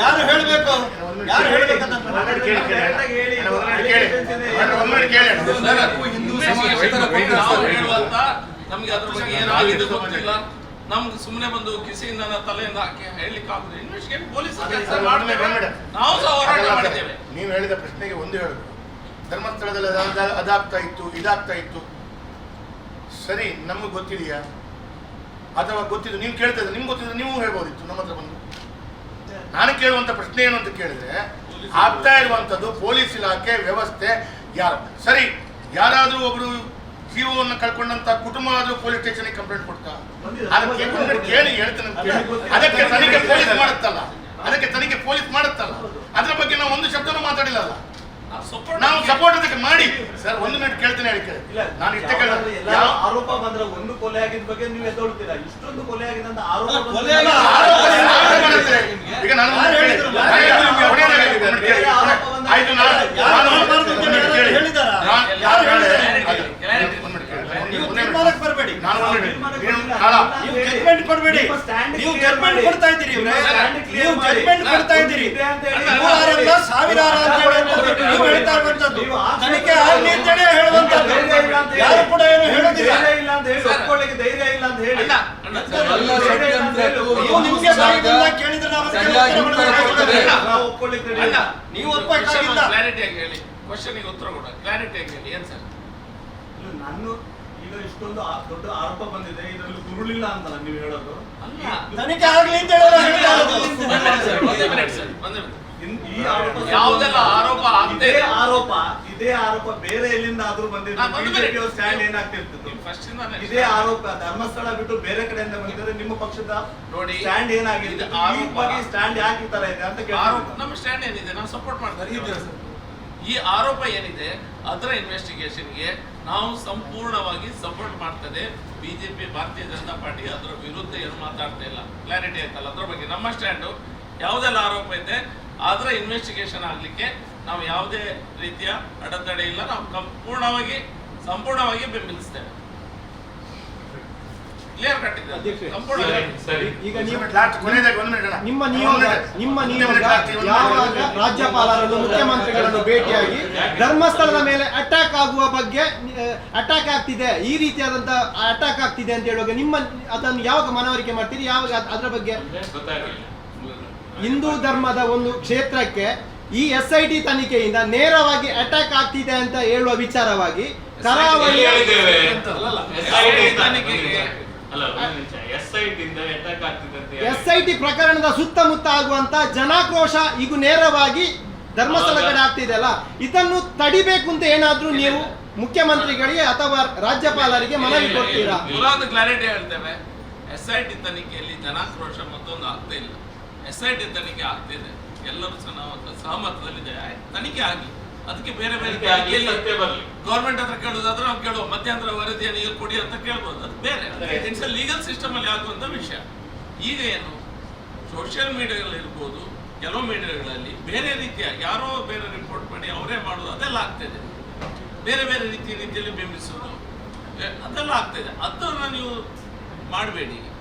ಯಾರು ಹೇಳಬೇಕು? ಯಾರು ಹೇಳ್ಬೇಕಂತ ಹಿಂದೂ ಹೇಳುವಂತ ನಮ್ಗೆ ಅದ್ರ ಬಗ್ಗೆ ಏನಾಗಿದೆ ಗೊತ್ತಿಲ್ಲ. ನಮ್ಗೆ ಸುಮ್ಮನೆ ಬಂದು ಕಿಸಿಯಿಂದ ತಲೆಯಿಂದ ಹಾಕಿ ಹೇಳಲಿಕ್ಕೆ ಆಗುದಿಲ್ಲ. ಇನ್ವೆಸ್ಟಿಗೇಟ್ ಪೊಲೀಸ್ ನಾವು ಸಹ ಹೋರಾಟ ಮಾಡಿದ್ದೇವೆ. ನೀವು ಹೇಳಿದ ಪ್ರಶ್ನೆಗೆ ಒಂದು ಹೇಳುದು. ಧರ್ಮಸ್ಥಳದಲ್ಲಿ ಅದಾಗ್ತಾ ಇತ್ತು ಇದಾಗ್ತಾ ಇತ್ತು. ಸರಿ ನಮಗೆ ಗೊತ್ತಿದೆಯಾ? ಅಥವಾ ಗೊತ್ತಿದ್ದು ನೀವು ಕೇಳ್ತಾ ಇದ್ರೆ ನಿಮ್ಗೆ ಗೊತ್ತಿದ್ರೆ ನೀವು ಹೇಳ್ಬೋದಿತ್ತು ನಮ್ಮ ಹತ್ರ ಬಂದು. ನಾನು ಕೇಳುವಂಥ ಪ್ರಶ್ನೆ ಏನು ಅಂತ ಕೇಳಿದ್ರೆ ಆಗ್ತಾ ಇರುವಂಥದ್ದು ಪೊಲೀಸ್ ಇಲಾಖೆ ವ್ಯವಸ್ಥೆ ಯಾರು? ಸರಿ ಯಾರಾದರೂ ಒಬ್ರು ಜೀವವನ್ನು ಕಳ್ಕೊಂಡಂತ ಕುಟುಂಬ ಆದರೂ ಪೊಲೀಸ್ ಸ್ಟೇಷನ್ ಕಂಪ್ಲೇಂಟ್ ಕೊಡ್ತಾ? ಅದಕ್ಕೆ ಕೇಳಿ ಹೇಳ್ತೇನೆ ಅದಕ್ಕೆ ತನಿಖೆ ಪೊಲೀಸ್ ಮಾಡುತ್ತಲ್ಲ. ಅದಕ್ಕೆ ತನಿಖೆ ಪೊಲೀಸ್ ಮಾಡುತ್ತಲ್ಲ ಅದ್ರ ಬಗ್ಗೆ ನಾವು ಒಂದು ಶಬ್ದನೂ ಮಾತಾಡಿಲ್ಲ ಅಲ್ಲ ನಾವು ಸಪೋರ್ಟ್ ಅದಕ್ಕೆ ಮಾಡಿ. ಸರ್ ಒಂದು ಮಿನಿಟ್ ಕೇಳ್ತೇನೆ ಅದಕ್ಕೆ. ನಾನು ಇಷ್ಟೇ ಕೇಳ ಆರೋಪ ಬಂದ್ರೆ ಒಂದು ಕೊಲೆ ಆಗಿದ ಬಗ್ಗೆ ನೀವು ಎದ್ದೊಳ್ತೀರಾ ಇಷ್ಟೊಂದು ಕೊಲೆ ಆಗಿದೆ ಅಂತ ಆರೋಪ ಈಗ ನಾನು ಸಾವಿರಾರು. ಆಯ್ತು ನಾನು. ಬರಬೇಡಿ. ನಾನು ಕೊಡಬೇಡಿ. ನೀವು ಕೊಡ್ತಾ ಇದ್ದೀರಿ. ನೀವು ಕೊಡ್ತಾ ಇದ್ದೀರಿ. ಅಂತ ಹೇಳಿ. ನೀವು ಹೇಳ್ತಾ ಇರುವಂತದ್ದು ತನಿಖೆ ಆಗಲಿ ಅಂತೇಳಿ ಹೇಳುವಂಥದ್ದು. ಧೈರ್ಯ ಇಲ್ಲ ಅಂತ ಹೇಳಿ. ಯಾರು ಕೂಡ ಏನು ಹೇಳೋದಿಲ್ಲ ಇಲ್ಲ ಅಂತ ಹೇಳಿ. ಒಪ್ಕೊಳ್ಳಿಕ್ಕೆ ಧೈರ್ಯ ಇಲ್ಲ ಅಂತ ಹೇಳಿ. ನೀವು ನಿಮ್ಗೆ ಕೇಳಿದ್ರೆ ನಾವು. ಕೊಡ್ತೇವೆ. ನಾವು ಒಪ್ಕೊಳ್ಳಿಕ್ಕೆ. ಕ್ಲಾರಿಟಿಯಾಗಿ ಹೇಳಿ. ಕ್ವಶನ್ ಉತ್ತರ ಕೊಡ. ಕ್ಲಾರಿಟಿಯಾಗಿ ಹೇಳಿ. ಏನ್ ಸರ್? ಇಲ್ಲ, ನಾನು ಈಗ ಇಷ್ಟೊಂದು ದೊಡ್ಡ ಆರೋಪ ಬಂದಿದೆ. ಇದರಲ್ಲಿ ಗುರುಳಿಲ್ಲ ಅಂತಲ್ಲ ನೀವು ಹೇಳೋದು. ಅಲ್ಲ. ತನಿಖೆ ಆಗಲಿ ಅಂತ ಹೇಳೋದು ಒಂದು minute ಸರ್, ಒಂದೇ minute. ಯಾವುದೆಲ್ಲ ಆರೋಪ ಇದೇ? ಆರೋಪ ಇದೇ ಆರೋಪ ಬೇರೆ ಎಲ್ಲಿಂದ ಆದ್ರೂ ಬಂದಿದ್ದು ಹಾ, ಒಂದು ಸ್ಟ್ಯಾಂಡ್ ಏನಾಗ್ತಿರ್ತಿತ್ತು ಇದೇ ಆರೋಪ ಧರ್ಮಸ್ಥಳ ಬಿಟ್ಟು ಬೇರೆ ಕಡೆಯಿಂದ ಬಂದಿದ್ರೆ ನಿಮ್ಮ ಪಕ್ಷದ ನೋಡಿ, ಸ್ಟ್ಯಾಂಡ್ ಏನಾಗಿದೆ. ಬಗ್ಗೆ ಸ್ಟ್ಯಾಂಡ್ ಯಾಕೆ ಈ ತರ ಇದೆ ಅಂತ ಆರೋಪ ನಮ್ಮ ಸ್ಟ್ಯಾಂಡ್ ಏನಿದೆ? ನಾವು ಸಪೋರ್ಟ್ ಮಾಡ್ತಾರೆ. ಈ ಆರೋಪ ಏನಿದೆ? ಅದರ ಇನ್ವೆಸ್ಟಿಗೇಷನ್ಗೆ ನಾವು ಸಂಪೂರ್ಣವಾಗಿ ಸಪೋರ್ಟ್ ಮಾಡ್ತದೆ ಬಿಜೆಪಿ ಭಾರತೀಯ ಜನತಾ ಪಾರ್ಟಿ. ಅದರ ವಿರುದ್ಧ ಏನು ಮಾತಾಡ್ತಾ ಇಲ್ಲ. ಕ್ಲಾರಿಟಿ ಆಯ್ತಲ್ಲ? ಅದ್ರ ಬಗ್ಗೆ ನಮ್ಮ ಸ್ಟ್ಯಾಂಡು ಯಾವುದೆಲ್ಲ ಆರೋಪ ಇದೆ? ಅದರ ಇನ್ವೆಸ್ಟಿಗೇಷನ್ ಆಗಲಿಕ್ಕೆ ನಾವು ಯಾವುದೇ ರೀತಿಯ ಅಡೆತಡೆ ಇಲ್ಲ. ನಾವು ಸಂಪೂರ್ಣವಾಗಿ ಸಂಪೂರ್ಣವಾಗಿ ಬೆಂಬಲಿಸ್ತೇವೆ. ಕ್ಲಿಯರ್ ಕಟ್ ಇದೆ. ಸಂಪೂರ್ಣವಾಗಿ ಈಗ ನೀವು. ನಿಮ್ಮ ನಿಯೋಗ ನಿಮ್ಮ ನಿಯೋಗ ಯಾವಾಗ. ರಾಜ್ಯಪಾಲರನ್ನು ಮುಖ್ಯಮಂತ್ರಿಗಳನ್ನು ಭೇಟಿಯಾಗಿ ಧರ್ಮಸ್ಥಳದ ಮೇಲೆ ಅಟ್ಯಾಕ್ ಆಗುವ ಬಗ್ಗೆ ಅಟ್ಯಾಕ್ ಆಗ್ತಿದೆ. ಈ ರೀತಿಯಾದಂತ ಅಟ್ಯಾಕ್ ಆಗ್ತಿದೆ ಅಂತ ಹೇಳುವಾಗ ನಿಮ್ಮ ಅದನ್ನು ಯಾವಾಗ ಮನವರಿಕೆ ಮಾಡ್ತೀರಿ? ಯಾವಾಗ ಅದ್- ಅದರ ಬಗ್ಗೆ ಹಿಂದೂ ಧರ್ಮದ ಒಂದು ಕ್ಷೇತ್ರಕ್ಕೆ ಈ ಎಸ್ ಐ ಟಿ ತನಿಖೆಯಿಂದ ನೇರವಾಗಿ ಅಟ್ಯಾಕ್ ಆಗ್ತಿದೆ ಅಂತ ಹೇಳುವ ವಿಚಾರವಾಗಿ ಕರಾವಳಿ ಎಸ್ ಐ ಅಟ್ಯಾಕ್ ಆಗ್ತಿದೆ ಅಂತ ಹೇಳಿ. ಟಿ ಪ್ರಕರಣದ ಸುತ್ತಮುತ್ತ ಆಗುವಂತ ಜನಾಕ್ರೋಶ ಈಗ ನೇರವಾಗಿ ಧರ್ಮಸ್ಥಳ ಕಡೆ ಆಗ್ತಿದೆ ಅಲ್ಲ. ಇದನ್ನು ತಡಿಬೇಕು ಅಂತ ಏನಾದ್ರೂ ನೀವು ಮುಖ್ಯಮಂತ್ರಿಗಳಿಗೆ ಅಥವಾ ರಾಜ್ಯಪಾಲರಿಗೆ ಮನವಿ ಕೊಡ್ತೀರಾ? ಕ್ಲಾರಿಟಿ ಹೇಳ್ತೇವೆ. ಎಸ್ ಐ ಟಿ ತನಿಖೆಯಲ್ಲಿ ಜನಾಕ್ರೋಶ ಮತ್ತೊಂದು ಆಗ್ತಾ ಇಲ್ಲ. ಎಸ್ ಐ ಟಿ ತನಿಖೆ ಆಗ್ತಿದೆ. ಎಲ್ಲರೂ ಸಹ ನಾವು ಸಹಮತದಲ್ಲಿದೆ ತನಿಖೆ ಆಗಿ. ಅದಕ್ಕೆ ಬೇರೆ ಬೇರೆ. ಗೌರ್ಮೆಂಟ್ ಹತ್ರ ಕೇಳೋದಾದ್ರೆ ನಾವು ಕೇಳುವ. ಮಧ್ಯಂತರ ವರದಿಯನ್ನು ಈಗ ಕೊಡಿ ಅಂತ ಕೇಳ್ಬೋದು. ಅದು ಬೇರೆ. ಇಟ್ಸ್ ಲೀಗಲ್ ಸಿಸ್ಟಮ್ ಅಲ್ಲಿ ಆಗುವಂತ ವಿಷಯ. ಈಗ ಏನು? ಸೋಷಿಯಲ್ ಮೀಡಿಯಾಗಳಲ್ಲಿ ಇರ್ಬೋದು ಕೆಲವು ಮೀಡಿಯಾಗಳಲ್ಲಿ ಬೇರೆ ರೀತಿಯ ಯಾರೋ ಬೇರೆ ರಿಪೋರ್ಟ್ ಮಾಡಿ ಅವರೇ ಮಾಡೋದು ಅದೆಲ್ಲ ಆಗ್ತಿದೆ. ಬೇರೆ ಬೇರೆ ರೀತಿ ರೀತಿಯಲ್ಲಿ ಬಿಂಬಿಸೋದು ಅದೆಲ್ಲ ಆಗ್ತಿದೆ. ಅದನ್ನು ನೀವು ಮಾಡಬೇಡಿ